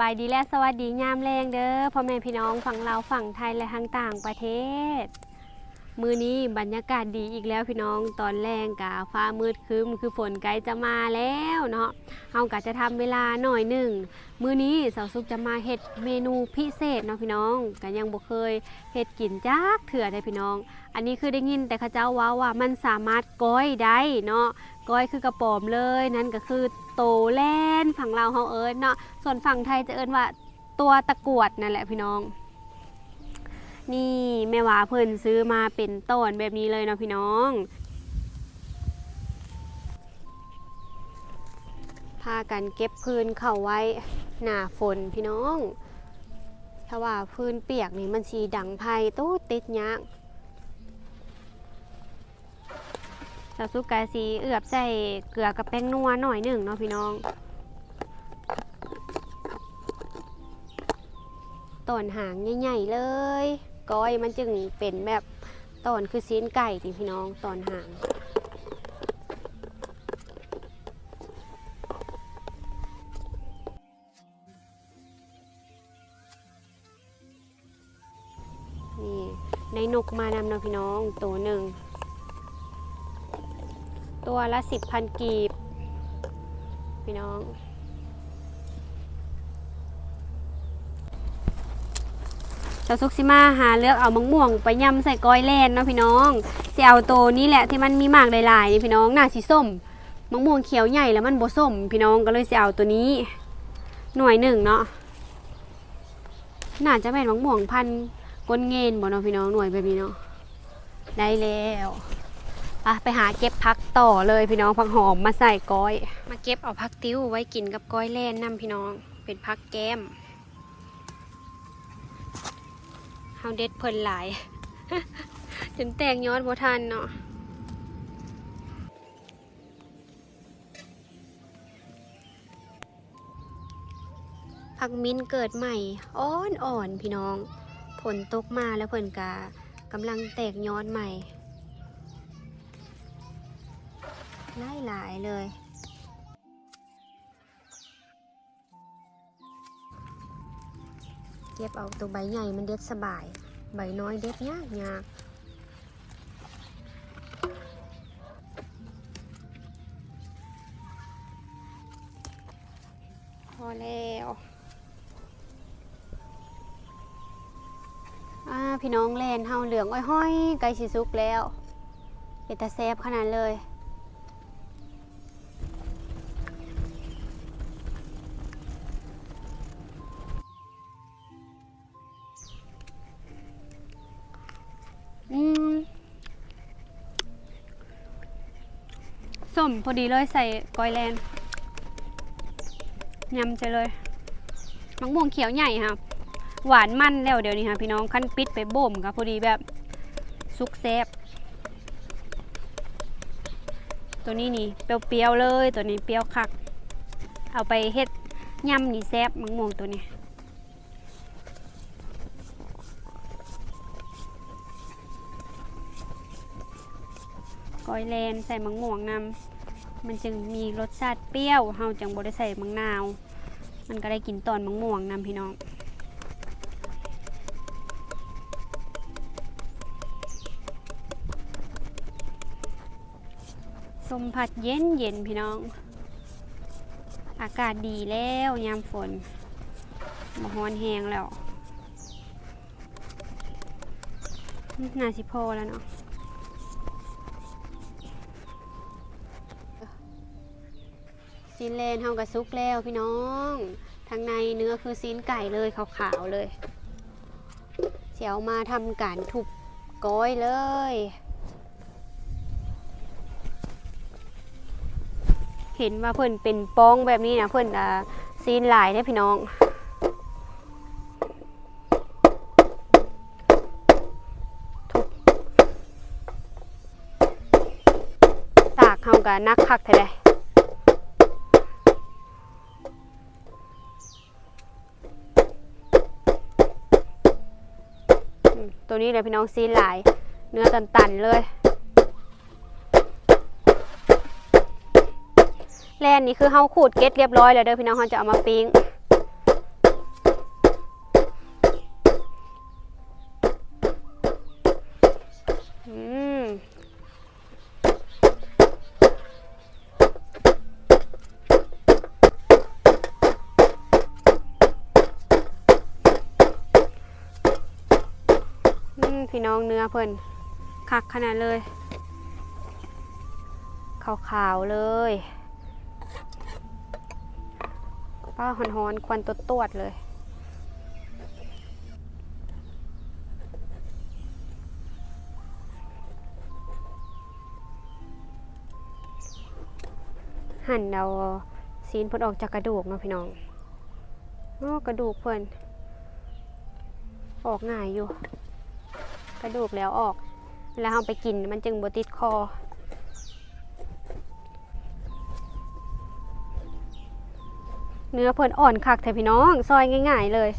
บายดีและสวัสดียามแรงเด้อพ่อแม่พี่น้องฝั่งเราฝั่งไทยและทางต่างประเทศ มือนี้บรรยากาศดีอีกแล้วพี่น้องตอนแรงกะฟ้ามืดครึ้มคือฝนใกล้จะมาแล้วเนาะเฮากะจะทำเวลาหน่อยหนึ่งมือนี้สาวซุกจะมาเฮ็ดเมนูพิเศษเนาะพี่น้องก็ยังบ่เคยเฮ็ดกินจักเถื่อได้พี่น้อง อันนี้คือได้ยินแต่เขาเจ้าว่าว่ามันสามารถก้อยได้เนาะก้อยคือกระป๋อมเลยนั่นก็คือโตแลนฝั่งเราเฮาเอิ้นเนาะส่วนฝั่งไทยจะเอิ้นว่าตัวตะกวดนั่นแหละพี่น้อง นี่แม่หวาเพิ่นซื้อมาเป็นต้นแบบนี้เลยเนาะพี่น้อง พากันเก็บพื้นเข้าไว้หน้าฝนพี่น้อง ถ้าว่าพื้นเปียกนี่มันสีดังไพ่ตู้ติดยากสาวซุปกาสีเอือบใส่เกลือกับแป้งนัวหน่อยหนึ่งเนาะพี่น้องต้นหางใหญ่ๆเลย ก้อยมันจึงเป็นแบบต้นคือซีนไก่นี่พี่น้องตอนหางนี่ได้นกมานำเนาะพี่น้องตัวหนึ่ง ตัวละสิบพันกีบ พี่น้อง เจ้าซุกซิมาหาเลือกเอามะม่วงไปยำใส่ก้อยแล่นเนาะพี่น้องสิเอาตัวนี้แหละที่มันมีหมากหลายๆนี่พี่น้องหน้าสีส้มมะม่วงเขียวใหญ่แล้วมันบส้ม พี่น้องก็เลยสิเอาตัวนี้ หน่วยหนึ่งเนาะน่าจะเป็นมะม่วงพันก้นเงินบ่เนาะพี่น้องหน่วยแบบนี้เนาะได้แล้วอะไปหาเก็บพักต่อเลยพี่น้องผักหอมมาใส่ก้อย มาเก็บเอาพักติ้วไว้กินกับก้อยแล่นนํพี่น้องเป็นพักแก้ม เฮาเด็ดเพิ่นหลาย จนแตกยอดบ่ทันเนาะผักมิ้นเกิดใหม่อ่อนอ่อนๆพี่น้อง ผลตกมาแล้วเพิ่นกากำลังแตกยอดใหม่หลายหลายๆเลย เก็บเอาตัวใบใหญ่มันเด็ดสบาย ใบน้อยเด็ดยากยากพอแล้วอาพี่น้องแลนเฮาเหลืองอ้อยๆใกล้สิสุกแล้ว เป็นตาแซบขนาดเลย มพอดีเลยใส่กอยแลนยำใจเลยมะม่วงเขียวใหญ่ค่ะหวานมันแล้วเดี๋ยวนี้ค่ะพี่น้องขั้นปิดไปบ่มค่ะพอดีแบบซุกแซบตัวนี้นี่เปรี้ยวๆเลยตัวนี้เปรี้ยวคัก เอาไปเฮ็ดยำนี่แซบมะม่วงตัวนี้ก้อยแลนใส่มังม่วงนำ มันจึงมีรสชาติเปรี้ยวเฮาจังบ่ได้ใส่มังนาว มันก็ได้กินตอนมังม่วงนำพี่น้องสมผัดเย็นเย็นพี่น้อง อากาศดีแล้วยามฝนมาฮ้อนแหงแล้วน่าสิพอแล้วเนาะ ซีนเลนเฮากระซุกแล้วพี่น้อง ทางในเนื้อคือซีนไก่เลยขาวๆเลยเสียวมาทำการทุบก้อยเลย เห็นว่าเพิ่อนเป็นป้องแบบนี้นะเพิ่นอ่าซีนหลายได้พี่น้องทุบตากเฮากับนักคักแท้เลย ตัวนี้เลยพี่น้องซีนหลาย เนื้อตันๆเลย แลนนี่คือเฮาขูดเกล็ดเรียบร้อยแล้วเด้อพี่น้องเฮาจะเอามาปิ้ง น้องเนื้อเพิ่นคักขนาดเลย ขาวๆเลยป้าหอนๆควันตดตวดๆเลยหั่นเอาซีนเพิ่นออกจากกระดูกเนาะพี่น้องโอ้กระดูกเพิ่นออกง่ายอยู่ กระดูกแล้วออกเวลาเราไปกินมันจึงบติดคอ เนื้อเพิ่นอ่อนคักแท่พี่น้องซอยง่าย ๆเลย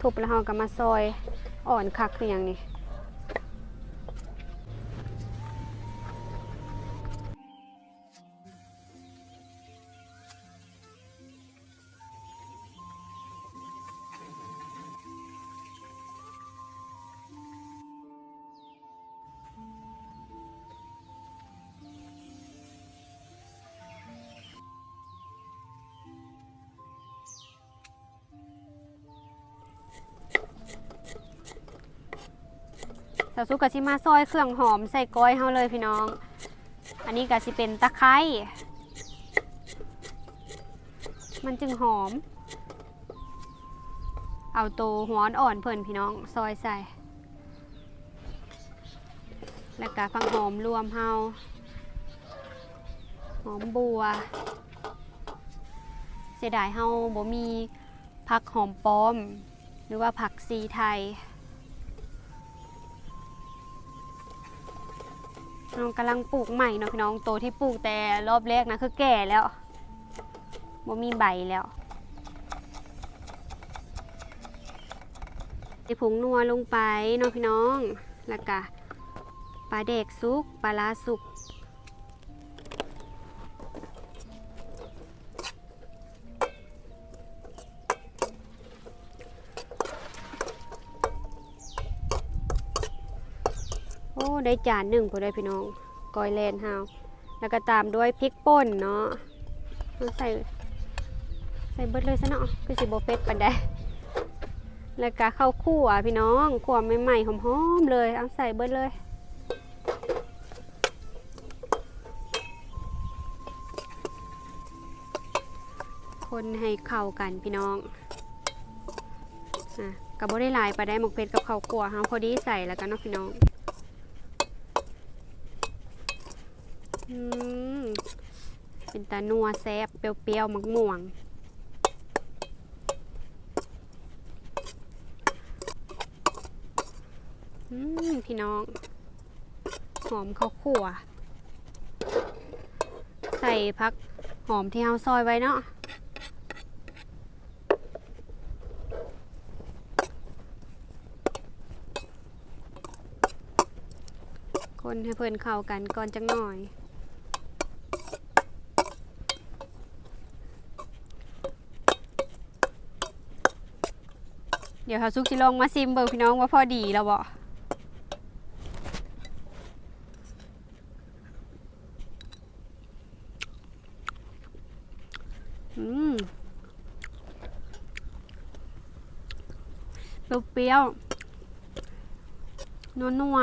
ทุบแล้วเราก็มาซอยอ่อนคักคืออย่างนี้ สาวสุกกะสิมาซอยเครื่องหอมใส่ก้อยเฮาเลยพี่น้อง อันนี้ก็สิเป็นตะไคร้มันจึงหอม เอาโตวหัวอ่อนเพิ่นพี่น้องซอยใส่ แล้วก็ฟังหอมรวมเฮาหอมบัว เสียดายเฮาบ่มีผักหอมป้อม หรือว่าผักซีไทย น้องกำลังปลูกใหม่เนาะพี่น้องโตที่ปลูกแต่รอบแรกนะคือแก่แล้วบ่มีใบแล้วใส่ผงนัวลงไปเนาะพี่น้อง แล้วก็ปลาเด็กสุกปลาลาสุก ได้จานหนึ่งพอได้พี่น้องกอยแลนเฮาแล้วก็ตามด้วยพริกป่นเนาะเอาใส่ใส่เบิดเลยซะเนาะคือสิบ่เป็ดปานใดแล้วก็ข้าวคั่วพี่น้องคั่วใหม่ๆหอมๆเลยเอาใส่เบิดเลยคนให้เข้ากันพี่น้องอะกับบ่ได้ลายไปได้หมกเพชรกับข้าวคั่วฮะพอดีใส่แล้วกันเนาะพี่น้อง อืมเป็นตานัวแซบเปรี้ยวๆมักม่วงอืมพี่น้อง หอมข้าวคั่ว ใส่พักหอมที่เฮาซอยไว้เนาะคนให้เพิ่นเข้ากันก่อนจังหน่อย เดี๋ยวเขาซุกสิลองมาซิมเบิร์พี่น้องว่าพอดีแล้วบ่อืมเปรี้ยวๆนัว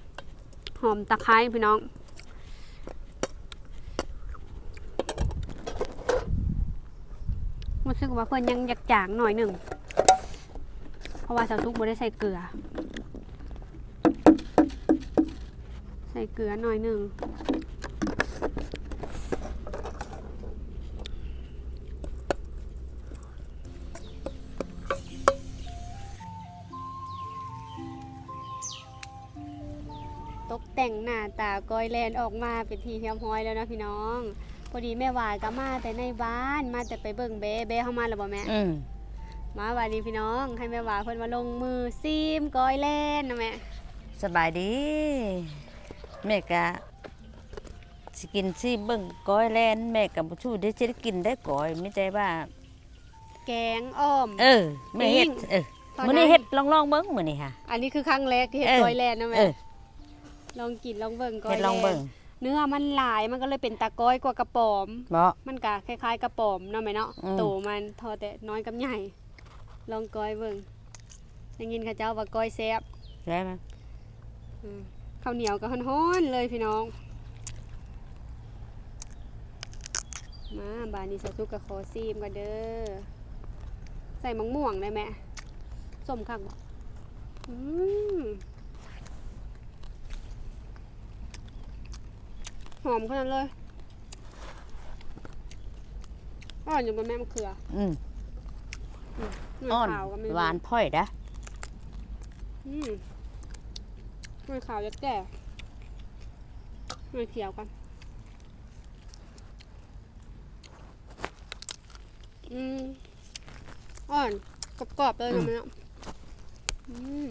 ๆหอมตะไคร้พี่น้อง รู้สึกว่าเพิ่อนยังอยากจางหน่อยหนึ่ง เพราะว่าสาวทุกบ่ได้ใส่เกลือ ใส่เกลือหน่อยหนึ่งตกแต่งหน้าตาก้อยแลนออกมาเป็นทีเรียบร้อยแล้วนะพี่น้อง พอดีแม่วายก็มาแต่ในบ้านมาแต่ไปเบิ่งเบ้เบ้เข้ามาแล้วบ่แม่อืม มาวันนี้พี่น้องให้แม่หวาเพิ่นมาลงมือซีมก้อยเล่นนะแม่สบายดีแม่กะสิกินสิเบิ่งก้อยแลนแม่กับบ่ชูได้สิได้กินได้ก้อยไม่ใจว่าแกงอ้อม เออแม่เฮ็ดปิ้งเออตอนมื้อนี้เฮ็ดลองๆเบิ่งมื้อนี้ค่ะ อันนี้คือครั้งแรกที่เฮ็ดเออก้อยแลนนะแม่เออลองกินลองเบิ่งก้อยเฮ็ดลองแลเบิ่นงเนื้อมันหลายมันก็เลยเป็นตะก้อยกว่ากระป๋อมบ่มันก็คล้ายๆกระป๋อมเนาะแม่เนาะอืมโตมันทอแต่น้อยกับใหญ่ ลองก้อยเบิ่งได้ยินเขาเจ้าว่าก้อยแซ่บใช่ไหมอืมข้าวเหนียวก็ฮ้อนๆเลยพี่น้อง มาบานนี้สาวซุกกับคอซีมกันเด้อ ใส่มะม่วงได้ไหมส้มคักบ่อืมหอมขนาดเลยอ่อนอยู่บนแม่มะเขือ อืม หน่วยอ่อนขาวก็ไม่มีหวานพ่อยนะอืมหน่วยขาวจะแก่หน่วยเขียวกัน อืมอ่อนกรอบๆเลยนะแม่เนาะอืม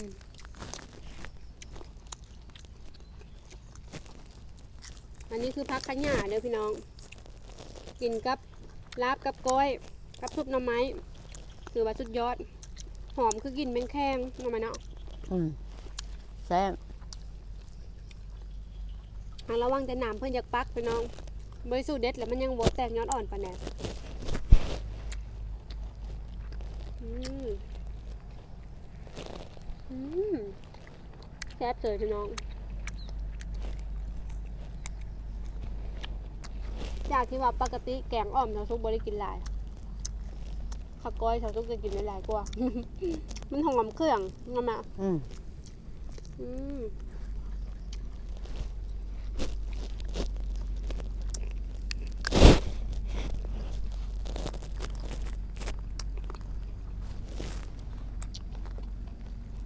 อันนี้คือพักขะหย่าเด้อพี่น้อง กินกับลาบกับก้อย กับซุปหน่อไม้ ถือว่าสุดยอด หอมคือกินแมงแข้งหน่อไม้เนาะอืมแซ่บหาระวังแต่น้ำเพิ่นอยากปักพี่น้องบริสุทธิ์เด็ดแล้วมันยังโบแตกยอดอ่อนปานแน่อืมอืมแซ่บเลยพี่น้อง จากที่ว่าปกติแกงอ่อมชาวซุกบริกินหลาย ข้าวก้อยชาวซุกจะกินได้หลายกว่า มันหอมเครื่องงามอะอืมอืม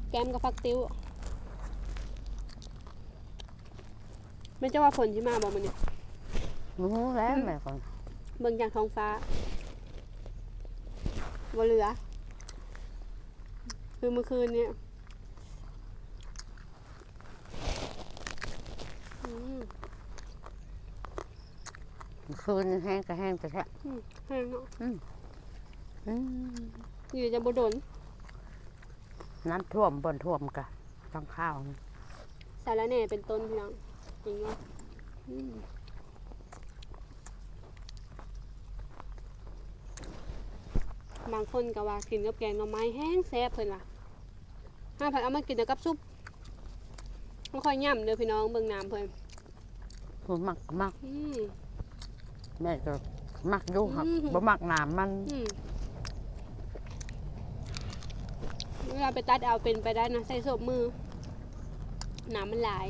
แกมกับฟักติ้วไม่จะว่าฝนที่มาบอกมันเนี่ยบ่ฮู้แล้วแม่ก่อนเบิ่งจากท้องฟ้า บ่เหลือ คือเมื่อคืนเนี่ยอืมคืนแห้งก็แห้งแต่แท้อืมแห้งเนาะอืมอยู่จะบ่โดนน้ำท่วมบ่นท่วมกะต้องข้าวสารแหน่เป็นต้นพี่น้องจริงเนาะอืม บางคนก็ว่ากินกับแกงหน่อไม้แห้งแซ่บเพิ่นว่ะห้าผัดเอามากินกับซุปมันค่อยย่ำเด้อพี่น้องเบิ่งน้ำเพิ่นผู้มักมักอืม แม่ก็มักอยู่ครับอืม บ่มักน้ำมันอืมเวลาไปตัดเอาเป็นไปได้นะใส่โศบมือหนามันหลาย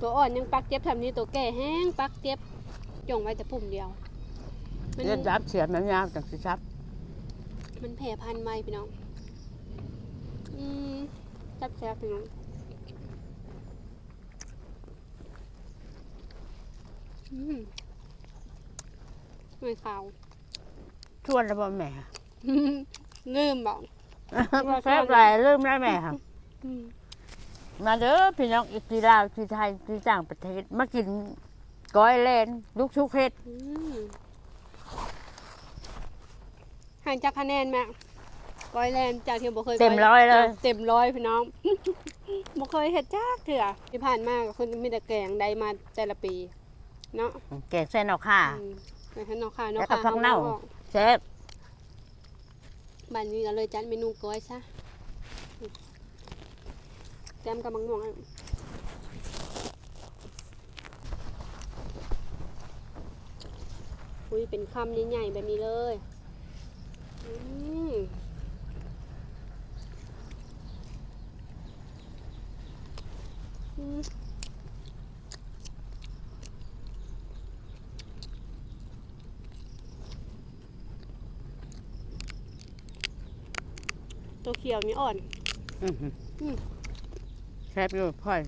ตัวอ่อนยังปักเจ็บทำนี้ตัวแก่แห้งปักเจ็บจงไว้แต่ปุ่มเดียว มันเลือดจับเสียแม่ยาวจังสิจับมันแผ่พันธุ์ไหมพี่น้อง อืมจับแซ่บพี่น้องอืมไม่ขาว ชวนแล้วบ่แม่ ลืมบอกแซ่บหลายลืมได้แม่ครับอืมมาเด้อพี่น้องอีกที่ลาวที่ไทยที่ต่างประเทศ มากินก้อยแลนลูกชุกเฮ็ด อืม ห่างจากคะแนนแม่ก้อยแลนด์จากที่บ่เคยเต็มร้อยเลย เต็มร้อยพี่น้อง บ่เคยเฮ็ดจักเถื่อที่ผ่านมาก็คือมีแต่แกงได้มาแต่ละปี เนาะแกงเส้นเอาข้าอืมแต่ถ้านอกค่ะนอกแล้วก็ค่ะผักเน่าออแซ่บบ้านนี้ก็เลยจัดเมนูก้อยซะอืมแกมกับมังม่วงอะอุ้ยเป็นคำใหญ่ๆแบบนี้เลยอืมอืม ตัวเขียวนี่อ่อนอื้อหืออืมแซ่บอยู่พ่อย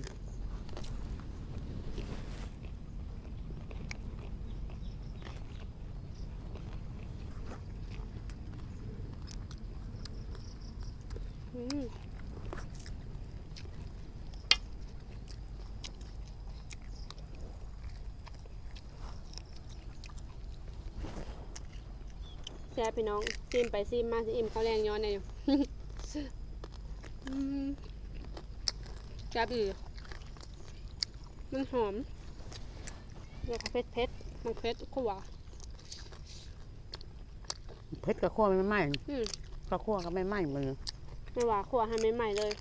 อืม แซ่บซ่บพี่น้องซิมไปซิมมาสิอิ่มข้าวแรงย้อนเนี่ยอยู่อืมแซ่บอีกมันหอมแล้วก็เผ็ดเผ็ดๆมันเผ็ดขั่วเผ็ดกับขั้วไม่ไหม้อืมกับขั้วก็ไม่ไหม้มือไม่ว่าขั่วให้ใหม่ๆเลย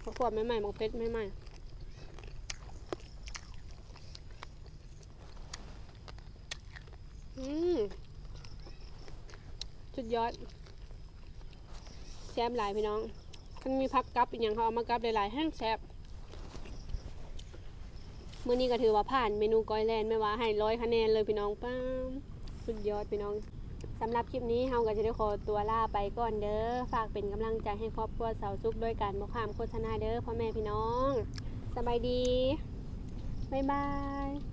เพราะขั่วใหม่ๆมันเผ็ดใหม่ๆอืม สุดยอดแซ่บหลายพี่น้องมันมีพักกับอีกอย่างเขาเอามากับหลายๆแห้งแซ่บมื้อนี้ก็ถือว่าผ่านเมนูก้อยแลนไม่ว่าให้ร้อยคะแนนเลยพี่น้องป้ามสุดยอดพี่น้องสำหรับคลิปนี้เฮาก็จะได้ขอตัวลาไปก่อนเด้อฝากเป็นกำลังใจให้ครอบครัวสาวซุกด้วยการบอกความโฆษณาเด้อพ่อแม่พี่น้อง สบายดี บ๊ายบาย